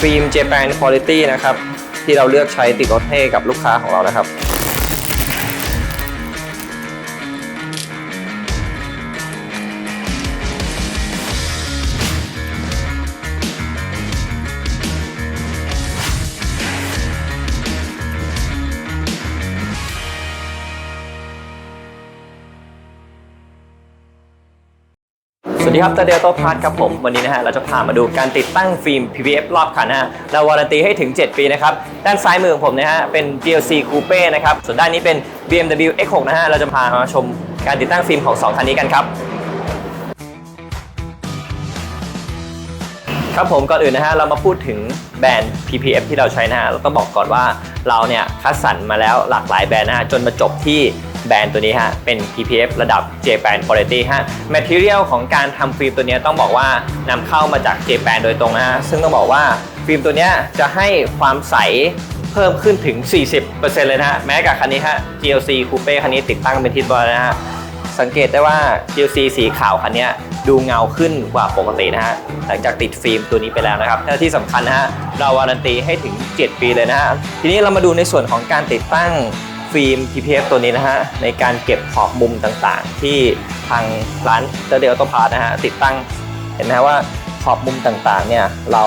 ฟิล์ม Japan Quality นะครับ ที่เราเลือกใช้ติดรถให้กับลูกค้าของเรานะครับ วัสดีครับตาเดลโตพาร์ทครับผม วันนี้นะฮะเราจะพามาดูการติดตั้งฟิล์ม PPF รอบคันนะฮะเราวารันตีให้ถึง 7 ปีนะครับ ด้านซ้ายมือของผมนะฮะเป็น GLC Coupe นะครับ ส่วนด้านนี้เป็น BMW X6 นะฮะ เราจะพามาชมการติดตั้งฟิล์มของ 2 คันนี้กันครับ ครับผมก่อนอื่นนะฮะเรามาพูดถึงแบรนด์ PPF ที่เราใช้นะฮะเราต้องบอกก่อนว่าเราเนี่ยคัดสรรมาแล้วหลากหลายแบรนด์นะฮะจนมาจบที่ แบรนด์ตัวนี้ฮะ เป็น PPF ระดับ Japan Quality ฮะ Material ของการทำฟิล์มตัวนี้ต้องบอกว่านำเข้ามาจาก Japan โดยตรงนะฮะ ซึ่งต้องบอกว่าฟิล์มตัวนี้จะให้ความใสเพิ่มขึ้นถึง 40%เลยนะฮะ แม้กับคันนี้ฮะ GLC Coupe คันนี้ติดตั้งเป็นทิศบอลนะฮะ สังเกตได้ว่า GLC สีขาวคันนี้ดูเงาขึ้นกว่าปกตินะฮะ หลังจากติดฟิล์มตัวนี้ไปแล้วนะครับและที่สำคัญนะฮะ เราวารันตีให้ถึง 7 ปีเลยนะฮะ ทีนี้เรามาดูในส่วนของการติดตั้ง ฟิล์ม PPF ตัวนี้นะฮะในการเก็บขอบมุมต่างๆ ที่ทางร้านเตอร์เดลตพาร์นะฮะติดตั้งเห็นไหมฮะว่าขอบมุมต่างๆเนี่ยเรา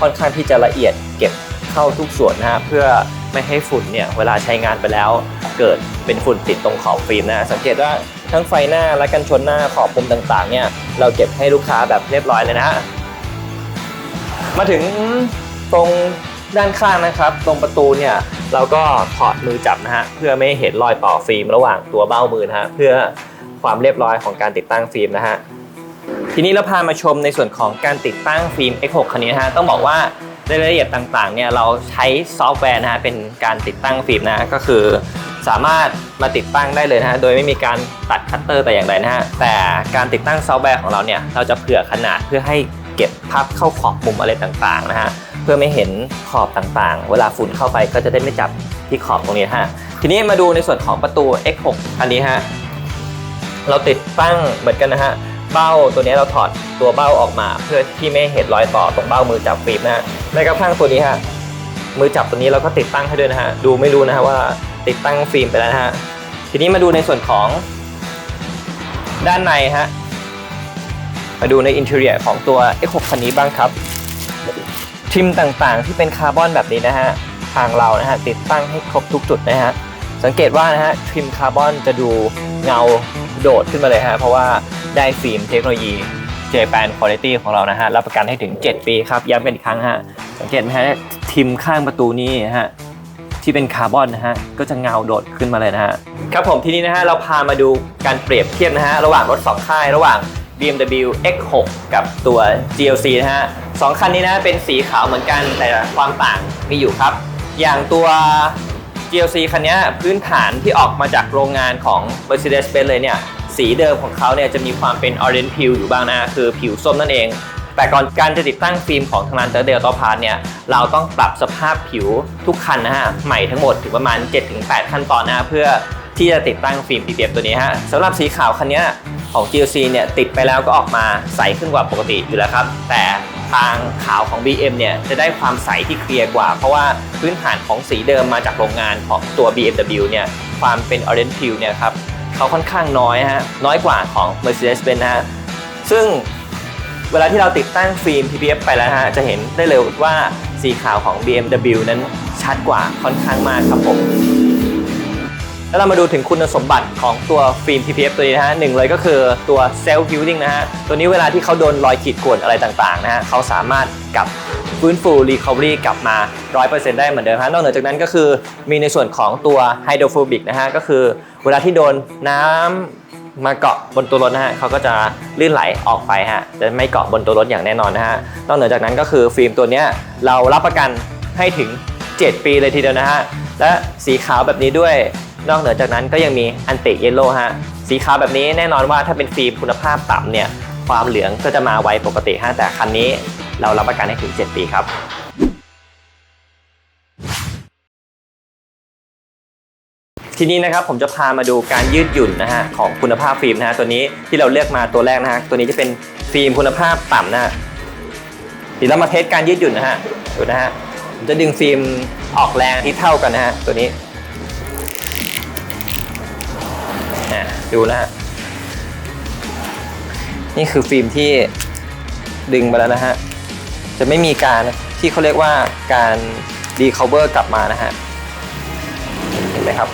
ค่อนข้างที่จะละเอียดเก็บเข้าทุกส่วนนะฮะเพื่อไม่ให้ฝุ่นเนี่ยเวลาใช้งานไปแล้ว เกิดเป็นฝุ่นติดตรงขอบฟิล์มนะฮะสังเกตว่าทั้งไฟหน้าและกันชนหน้าขอบมุมต่างๆเนี่ยเราเก็บให้ลูกค้าแบบเรียบร้อยเลยนะฮะมาถึงตรงด้านข้างนะครับ ตรงประตูเนี่ย เราก็ถอดมือจับนะฮะเพื่อไม่ให้เห็นรอยต่อฟิล์มระหว่างตัวเบ้ามือนะฮะเพื่อความเรียบร้อยของการติดตั้งฟิล์มนะฮะทีนี้เราพามาชมในส่วนของการติดตั้งฟิล์ม X6 คันนี้นะฮะต้องบอกว่าในรายละเอียดต่างๆเนี่ยเราใช้ซอฟต์แวร์นะฮะเป็นการติดตั้งฟิล์มนะฮะก็คือ สามารถมาติดตั้งได้เลยนะฮะโดยไม่มีการตัดคัตเตอร์แต่อย่างใดนะฮะแต่การติดตั้งซอฟต์แวร์ของเราเนี่ยเราจะเผื่อขนาดเพื่อให้เก็บภาพเข้าขอบมุมอะไรต่างๆนะฮะ เพื่อไม่เห็นขอบต่างๆ เวลาฝุ่นเข้าไปก็จะได้ไม่จับที่ขอบตรงนี้ฮะทีนี้มาดูในส่วนของประตู X6 อันนี้ฮะเราติดตั้งเหมือนกันนะฮะเบ้าตัวนี้เราถอดตัวเบ้าออกมา เพื่อที่ไม่ให้เห็นรอยต่อตรงเบ้ามือจับฟิล์มนะฮะแม้กระทั่งตัวนี้ฮะมือจับตัวนี้เราก็ติดตั้งให้ด้วยนะฮะดูไม่รู้นะฮะว่าติดตั้งฟิล์มไปแล้วนะฮะทีนี้มาดูในส่วนของด้านในฮะมาดูในอินเทอร์เนียของตัว X6 คันนี้บ้างครับ ทิมต่างๆ ที่เป็นคาร์บอนแบบนี้นะฮะทางเรานะฮะติดตั้งให้ครบทุกจุดนะฮะสังเกตว่านะฮะทิมคาร์บอนจะดูเงาโดดขึ้นมาเลยฮะเพราะว่าได้ฟิล์มเทคโนโลยี Japan Quality ของเรานะฮะรับประกันให้ถึง 7 ปีครับย้ำกันอีกครั้งฮะสังเกตไหมฮะทิมข้างประตูนี้นะฮะที่เป็นคาร์บอนนะฮะก็จะเงาโดดขึ้นมาเลยนะฮะครับผมที่นี้นะฮะเราพามาดูการเปรียบเทียบนะฮะระหว่างรถ2ค่ายระหว่าง BMW X6 กับตัว GLC นะฮะสองคันนี้นะเป็นสีขาวเหมือนกันแต่ความต่างมีอยู่ครับ อย่างตัว GLC คันนี้พื้นฐานที่ออกมาจากโรงงานของ Mercedes-Benz เลยเนี่ยสีเดิมของเขาเนี่ยจะมีความเป็น Orange p e e อยู่บ้างนะคือผิวส้มนั่นเอง แต่ก่อนการจะติดตั้งฟิล์มของทางร้านเตอร์เดลตอพาร์เนี่ยเราต้องปรับสภาพผิวทุกคันนะฮะใหม่ทั้งหมดถึงประมาณ 7-8 ขั้นตอนนะฮะเพื่อที่จะติดตั้งฟิล์ม PPF ตัวนี้ฮะสำหรับสีขาวคันนี้ ของ GLC เนี่ยติดไปแล้วก็ออกมาใสขึ้นกว่าปกติอยู่แล้วครับ แต่ทางขาวของ BM เนี่ยจะได้ความใสที่เคลียร์กว่า เพราะว่าพื้นฐานของสีเดิมมาจากโรงงานของตัว BMW เนี่ยความเป็น Orange Peel เนี่ยครับเขาค่อนข้างน้อยฮะน้อยกว่าของ Mercedes-Benz นะฮะซึ่งเวลาที่เราติดตั้งฟิล์ม PPF ไปแล้วฮะจะเห็นได้เลยว่าสีขาวของ BMW นั้นชัดกว่าค่อนข้างมากครับผม แล้วเรามาดูถึงคุณสมบัติของตัวฟิล์ม PPF ตัวนี้นะฮะหนึ่งเลยก็คือตัว self healing นะฮะ ตัวนี้เวลาที่เขาโดนรอยขีดข่วนอะไรต่างๆนะฮะเขาสามารถกลับฟื้นฟู recovery กลับมา 100%ได้เหมือนเดิมฮะนอกเหนือจากนั้นก็คือมีในส่วนของตัว hydrophobic นะฮะก็คือเวลาที่โดนน้ำมาเกาะบนตัวรถนะฮะเขาก็จะลื่นไหลออกไปฮะ จะไม่เกาะบนตัวรถอย่างแน่นอนนะฮะ นอกเหนือจากนั้นก็คือฟิล์มตัวนี้เรารับประกันให้ถึง 7 ปีเลยทีเดียวนะฮะ และสีขาวแบบนี้ด้วย นอกเหนือจากนั้นก็ยังมีอันติเยลโล่ฮะสีขาวแบบนี้แน่นอนว่าถ้าเป็นฟิล์มคุณภาพต่ำเนี่ยความเหลืองก็จะมาไวปกติฮะแต่คันนี้เรารับประกันให้ถึง 7 ปีครับทีนี้นะครับผมจะพามาดูการยืดหยุ่นนะฮะของคุณภาพฟิล์มนะฮะตัวนี้ที่เราเลือกมาตัวแรกนะฮะตัวนี้จะเป็นฟิล์มคุณภาพต่ำนะฮะเดี๋ยวเรามาเทสการยืดหยุ่นนะฮะดูนะฮะผมจะดึงฟิล์มออกแรงที่เท่ากันนะฮะตัวนี้ ดูนะฮะ นี่คือฟิล์มที่ดึงไปแล้วนะฮะ จะไม่มีการที่เขาเรียกว่าการดีคาเวอร์กลับมานะฮะ เห็นไหมครับ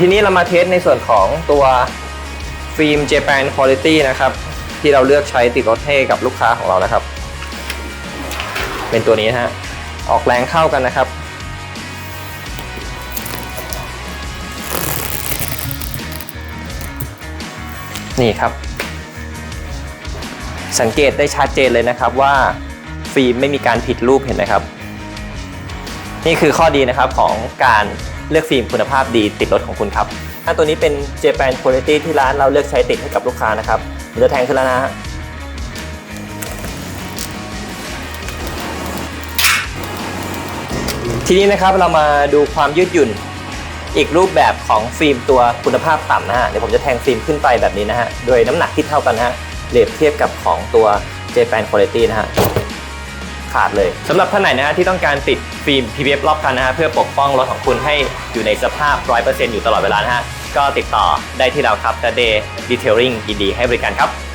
ทีนี้เรามาเทสในส่วนของตัวฟิล์ม Japan Quality นะครับ ที่เราเลือกใช้ติดรถให้กับลูกค้าของเรานะครับ เป็นตัวนี้นะฮะ ออกแรงเข้ากันนะครับ นี่ครับ สังเกตได้ชัดเจนเลยนะครับว่าฟิล์มไม่มีการผิดรูปเห็นไหมครับ นี่คือข้อดีนะครับของการเลือกฟิล์มคุณภาพดีติดรถของคุณครับ ถ้าตัวนี้เป็น Japan Quality ที่ร้านเราเลือกใช้ติดให้กับลูกค้านะครับมันจะแทงขึ้นแล้วนะฮะทีนี้นะครับเรามาดูความยืดหยุ่น อีกรูปแบบของฟิล์มตัวคุณภาพต่ำนะฮะเดี๋ยวผมจะแทงฟิล์มขึ้นไปแบบนี้นะฮะโดยน้ำหนักที่เท่ากันนะฮะเรียบเทียบกับของตัว Japan Quality นะฮะขาดเลยสำหรับท่านไหนนะฮะที่ต้องการติดฟิล์ม PPF รอบคันนะฮะเพื่อปกป้องรถของคุณให้อยู่ในสภาพ 100%อยู่ตลอดเวลานะฮะก็ติดต่อได้ที่เราครับ The Day Detailing ยินดีให้บริการครับ